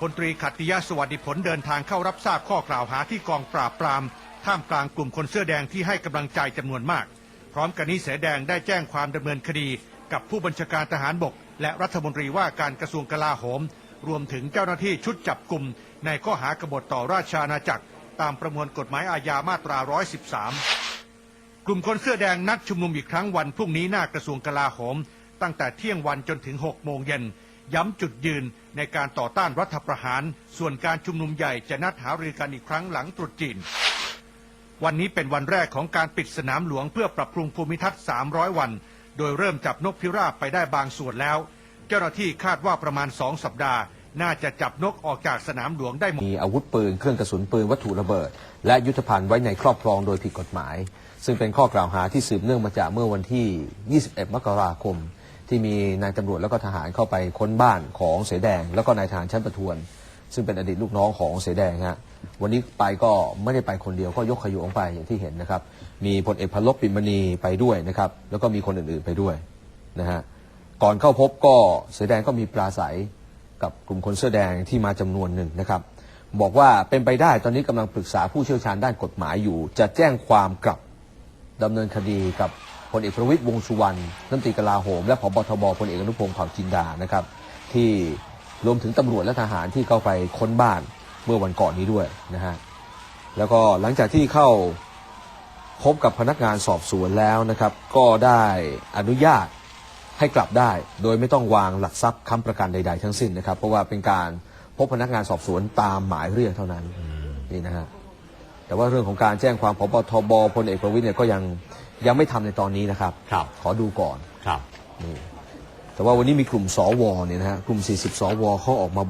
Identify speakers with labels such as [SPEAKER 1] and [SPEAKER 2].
[SPEAKER 1] พลตรีขัตติยะสวัสดิผลเดินทางเข้ารับทราบข้อกล่าวหาที่กองปราบปราม ท่ามกลางกลุ่มคนเสื้อแดงที่ให้กำลังใจจำนวนมาก พร้อมกันนี้เสแดงได้แจ้งความดำเนินคดี กับผู้บัญชาการทหารบก และรัฐมนตรีว่าการกระทรวงกลาโหม รวมถึงเจ้าหน้าที่ชุดจับกลุ่มในข้อหากบฏต่อราชอาณาจักร ตามประมวลกฎหมายอาญามาตรา 113 กลุ่มคนเสื้อแดงนัดชุมนุมอีกครั้งวันพรุ่งนี้หน้ากระทรวงกลาโหม ตั้งแต่เที่ยงวันจนถึง6โมงเย็น ย้ำจุดยืนในการต่อต้านรัฐประหาร ส่วนการชุมนุมใหญ่จะนัดหารือกันอีกครั้งหลังตรุษจีน วันนี้เป็นวันแรกของการปิดสนามหลวงเพื่อปรับปรุงภูมิทัศน์ 300 วัน โดยเริ่มจับนกพิราบไปได้บางส่วนแล้ว เจ้าหน้าที่คาดว่าประมาณ2สัปดาห์ น่าจะจับนกออกจากสนามหลวงได้หมด
[SPEAKER 2] มีอาวุธปืนเครื่องกระสุนปืนวัตถุระเบิด และยุทธภัณฑ์ไว้ในครอบครองโดยผิดกฎหมาย ซึ่งเป็นข้อกล่าวหาที่สืบเนื่องมาจากเมื่อวันที่ 21 มกราคม ที่มีนายตำรวจแล้วก็ทหารเข้าไปค้นบ้านของเสแดง แล้วก็นายทหารชั้นประทวน ซึ่งเป็นอดีตลูกน้องของเสแดงฮะวันนี้ไปก็ไม่ได้ไปคนเดียวก็ยกขยงไปอย่างที่เห็นนะครับ มีพลเอกพลบปิมณีไปด้วยนะครับ แล้วก็มีคนอื่นๆไปด้วยนะฮะก่อนเข้าพบก็เสแดงก็มีปราศัยกับกลุ่มคนเสื้อแดงที่มาจำนวนหนึ่งนะครับ บอกว่าเป็นไปได้ตอนนี้กำลังปรึกษาผู้เชี่ยวชาญด้านกฎหมายอยู่ จะแจ้งความกลับดำเนินคดีกับ พลเอกประวิตยวงสุวรรณรัฐมนตรีกลาโหม และผบทบพลเอกอนุพงศ์เผ่าจินดานะครับ ที่รวมถึงตำรวจและทหารที่เข้าไปค้นบ้านเมื่อวันก่อนนี้ด้วยนะฮะแล้วก็หลังจากที่เข้าพบกับพนักงานสอบสวนแล้วนะครับ ก็ได้อนุญาตให้กลับได้ โดยไม่ต้องวางหลักทรัพย์ค้ำประกันใด ๆ ทั้งสิ้นนะครับ เพราะว่าเป็นการพบพนักงานสอบสวนตามหมายเรียกเท่านั้นนี่นะฮะแต่ว่าเรื่องของการแจ้งความพบทบพลเอกประวิตยเนี่ยก็ยัง ยังไม่ทำในตอนนี้นะครับ
[SPEAKER 3] ครับ
[SPEAKER 2] ขอดูก่อน
[SPEAKER 3] ครับ
[SPEAKER 2] นี่แต่ว่าวันนี้มีกลุ่มสวเนี่ยนะฮะกลุ่ม 40 สวเขาออกมาบอก